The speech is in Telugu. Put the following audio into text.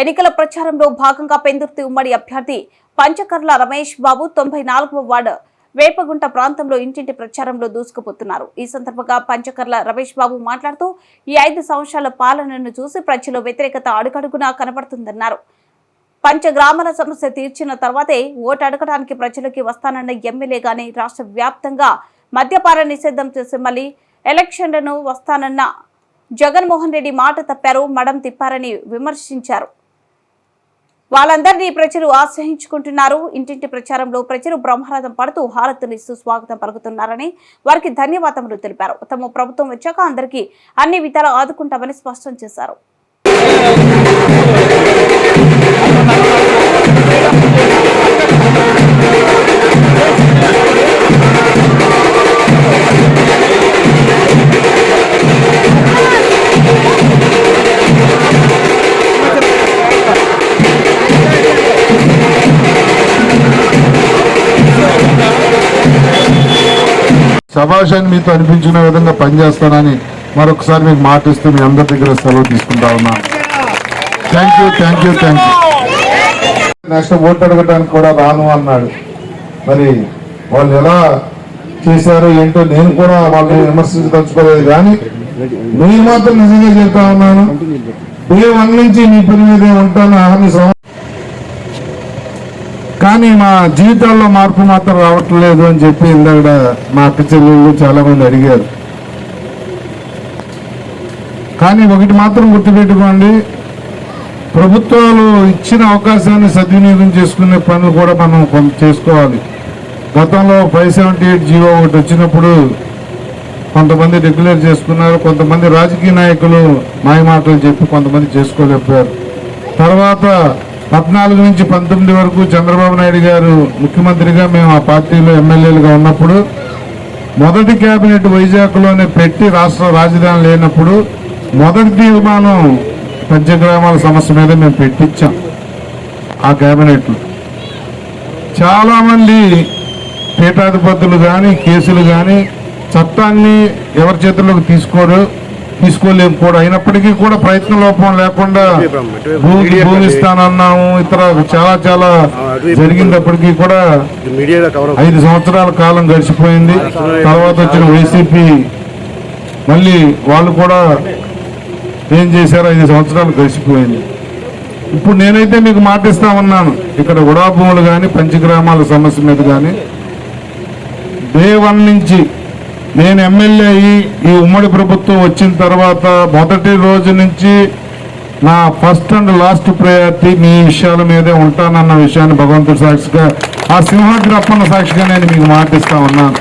ఎన్నికల ప్రచారంలో భాగంగా పెందుర్తి ఉమ్మడి అభ్యర్థి పంచకర్ల రమేష్ బాబు తొంభై నాలుగవ వార్డు వేపగుంట ప్రాంతంలో ఇంటింటి ప్రచారంలో దూసుకుపోతున్నారు. ఈ సందర్భంగా పంచకర్ల రమేష్ బాబు మాట్లాడుతూ ఈ ఐదు సంవత్సరాల పాలనను చూసి ప్రజలు వ్యతిరేకత అడుగడుగునా కనబడుతుందన్నారు. పంచగ్రామాల సమస్య తీర్చిన తర్వాతే ఓటు అడగడానికి ప్రజలకి వస్తానన్న ఎమ్మెల్యే గాని రాష్ట్ర వ్యాప్తంగా మద్యపాన నిషేధం చేసి మళ్ళీ ఎలక్షన్లను వస్తానన్న జగన్మోహన్ రెడ్డి మాట తప్పారు మడం తిప్పారని విమర్శించారు. వాళ్ళందరినీ ప్రజలు ఆశ్రయించుకుంటున్నారు. ఇంటింటి ప్రచారంలో ప్రజలు బ్రహ్మరథం పడుతూ హారతునిస్తూ స్వాగతం పలుకుతున్నారని వారికి ధన్యవాదములు తెలిపారు. తమ ప్రభుత్వం వచ్చాక అందరికీ అన్ని విధాలు ఆదుకుంటామని స్పష్టం చేశారు. శభాష్ మీతో అనిపించిన విధంగా పనిచేస్తానని మరొకసారి మీకు మాటిస్తూ మీ అందరి దగ్గర సెలవు తీసుకుంటా ఉన్నాను thank you thank you thank you next vote అడగడానికి కూడా రాను అన్నాడు. మరి వాళ్ళు ఎలా చేశారు ఏంటో నేను కూడా వాళ్ళని విమర్శించదలుచుకోలేదు కానీ నేను మాత్రం నిజంగా చెప్తా ఉన్నాను. ఏ వన్ నుంచి మీ పని మీదే ఉంటాను. అహర్ని కానీ మా జీవితాల్లో మార్పు మాత్రం రావట్లేదు అని చెప్పి ఇందాక మా అక్క చెల్లెళ్ళు చాలామంది అడిగారు. కానీ ఒకటి మాత్రం గుర్తుపెట్టుకోండి ప్రభుత్వాలు ఇచ్చిన అవకాశాన్ని సద్వినియోగం చేసుకునే పనులు కూడా మనం కొంత చేసుకోవాలి. గతంలో ఫైవ్ సెవెంటీ ఎయిట్ జీవో ఒకటి వచ్చినప్పుడు కొంతమంది రెగ్యులేట్ చేసుకున్నారు కొంతమంది రాజకీయ నాయకులు మాయమాటలు చెప్పి కొంతమంది చేసుకోలేకపోయారు. తర్వాత పద్నాలుగు నుంచి పంతొమ్మిది వరకు చంద్రబాబు నాయుడు గారు ముఖ్యమంత్రిగా మేము ఆ పార్టీలో ఎమ్మెల్యేలుగా ఉన్నప్పుడు మొదటి కేబినెట్ వైజాగ్లోనే పెట్టి రాష్ట్ర రాజధాని లేనప్పుడు మొదటి తీర్మానం పంచగ్రామాల సమస్య మీద మేము పెట్టించాం ఆ కేబినెట్లో చాలామంది పీఠాధిపతులు కానీ కేసులు కానీ చట్టాన్ని ఎవరి చేతుల్లోకి తీసుకోరు తీసుకోలేము కూడా. అయినప్పటికీ కూడా ప్రయత్న లోపం లేకుండా భూమి భూమి ఇస్తానన్నాము ఇతర చాలా చాలా జరిగినప్పటికీ కూడా ఐదు సంవత్సరాల కాలం గడిచిపోయింది. తర్వాత వచ్చిన వైసీపీ మళ్ళీ వాళ్ళు కూడా ఏం చేశారు ఐదు సంవత్సరాలు గడిచిపోయింది. ఇప్పుడు నేనైతే మీకు మాటిస్తా ఉన్నాను. ఇక్కడ ఉడా భూములు కానీ పంచగ్రామాల సమస్య మీద కానీ డే వన్ నుంచి నేను ఎమ్మెల్యే అయ్యి ఈ ఉమ్మడి ప్రభుత్వం వచ్చిన తర్వాత మొదటి రోజు నుంచి నా ఫస్ట్ అండ్ లాస్ట్ ప్రయారిటీ మీ విషయాల మీదే ఉంటానన్న విషయాన్ని భగవంతుడు సాక్షిగా ఆ సింహాద్రి అప్పన్న సాక్షిగా నేను మీకు మాటిస్తా ఉన్నాను.